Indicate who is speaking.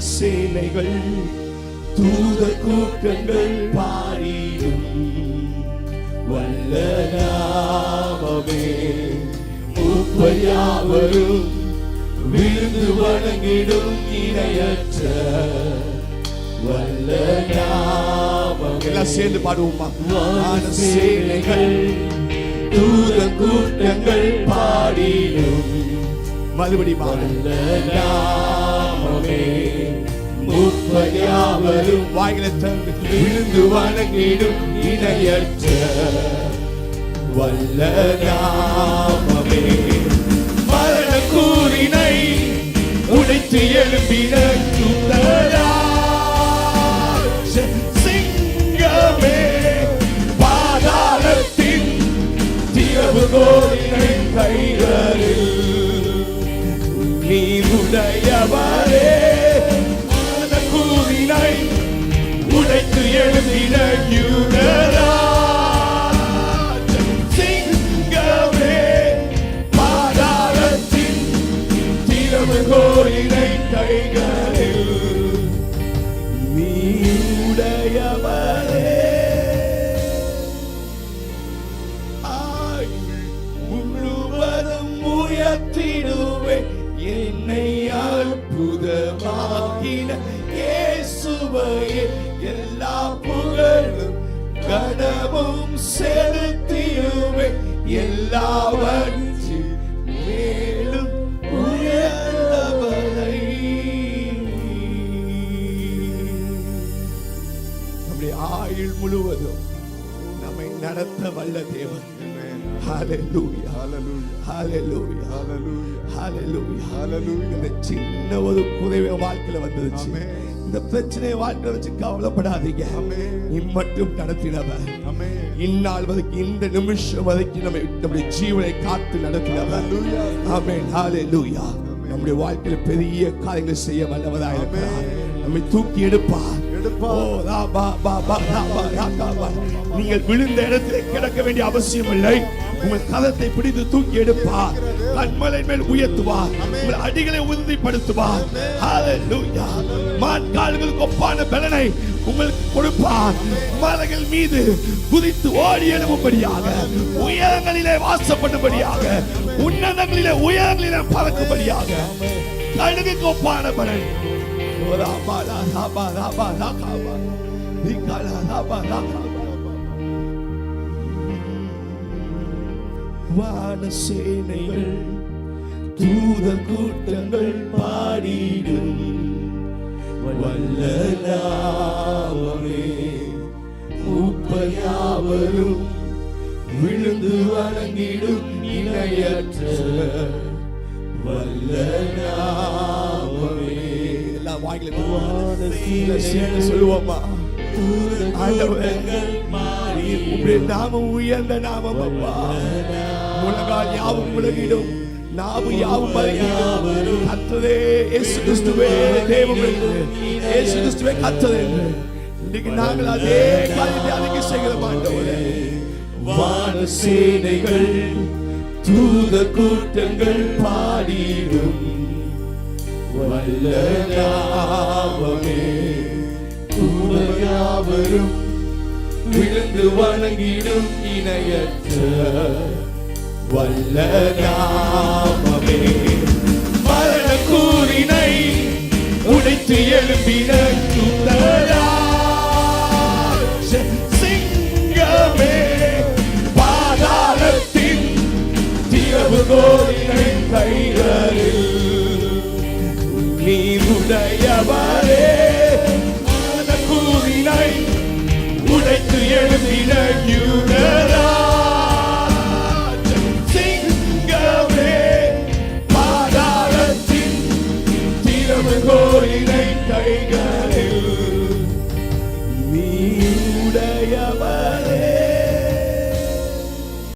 Speaker 1: சேனைகள் தூத கூட்டங்கள் பாடிடும். வல்ல நாமமே மூப்பையாவரும் விழுந்து வணங்கிடும் இணையற்ற
Speaker 2: எல்லாம் சேர்ந்து பாடுவோமா
Speaker 1: சேனைகள் தூத கூட்டங்கள் பாடிடும்.
Speaker 2: மறுபடி பாடு.
Speaker 1: வல்ல நாமமே விழுந்து வணங்கிடும் இணையற்ற வல்ல நாமமே. மரண கூறினை உடைத்து எழுப்பின என்னை அற்புதமாக்கின இயேசுவையே. எல்லா புகழும் கனவும் செலுத்தியுமே. எல்லாவற்றில் மேலும் உயர்ந்தவரை. நம்முடைய ஆயுள் முழுவதும் நம்மை நடத்த வல்ல தேவன். இந்த சின்ன ஒரு குறைவே வாழ்க்கையில வந்துருச்சு இந்த பிரச்சனை வாழ்க்கை வச்சு கவலைப்படாதீங்க. இம்மட்டும் நடத்தினவர் இந்நாள் வரைக்கும் இந்த நிமிஷம் வரைக்கும் நம்ம நம்முடைய ஜீவனை காத்து நடத்தினவர் ஆமென் ஹalleluya நம்முடைய வாழ்க்கையில பெரிய காரியங்களை செய்ய வல்லவராக இருக்கிறார் நம்மை தூக்கி எடுப்பார். நீங்கள் விழுந்த இடத்திலே கிடக்க வேண்டிய அவசியம் இல்லை. உங்கள் கதத்தை பிடித்து தூக்கி எடுப்பார். கண்மலை மேல் உயர்த்துவார். உங்கள் அடிகளை உறுதிப்படுத்துவார். ஹalleluya. மான் கால்களுக்கு ஒப்பான பலனை உங்களுக்கு கொடுப்பார். மலைகள் மீது குதித்து ஓடி எழும்படியாக உயரங்களிலே வாசப்படும்படியாக உன்னதங்களிலே உயரங்களிலே பறக்கும்படியாக கழுகுக்கு ஒப்பான பலன். வான சேனைகள் தூத கூட்டங்கள் பாடிடும். வல்ல நாமமே மூப்பையாவரும் விழுந்து வணங்கிடும் இணையற்ற வல்ல எல்லா வாயில சொல்லுவோமா ஆண்டவரே, உம்முடைய நாமம் உயர்ந்த நாமம் அப்பா. முழங்கால் யாவும் முழங்கிடும் நாவு யாவும் மறையிடும் கத்ததே இயேசு கிறிஸ்துவே தேவம் என்று. இயேசு கிறிஸ்துவே கத்ததே என்று. இன்னைக்கு நாங்கள் அதே காரியத்தை வான சேனைகள் தூத கூட்டங்கள் பாடிடும். வல்ல நாமமே தூதையாவரும் விழுந்து வணங்கிடும் இணையற்ற வல்ல நாமமே மரண கூறினை உடைத்து எழுப்பின கைகளில். நீ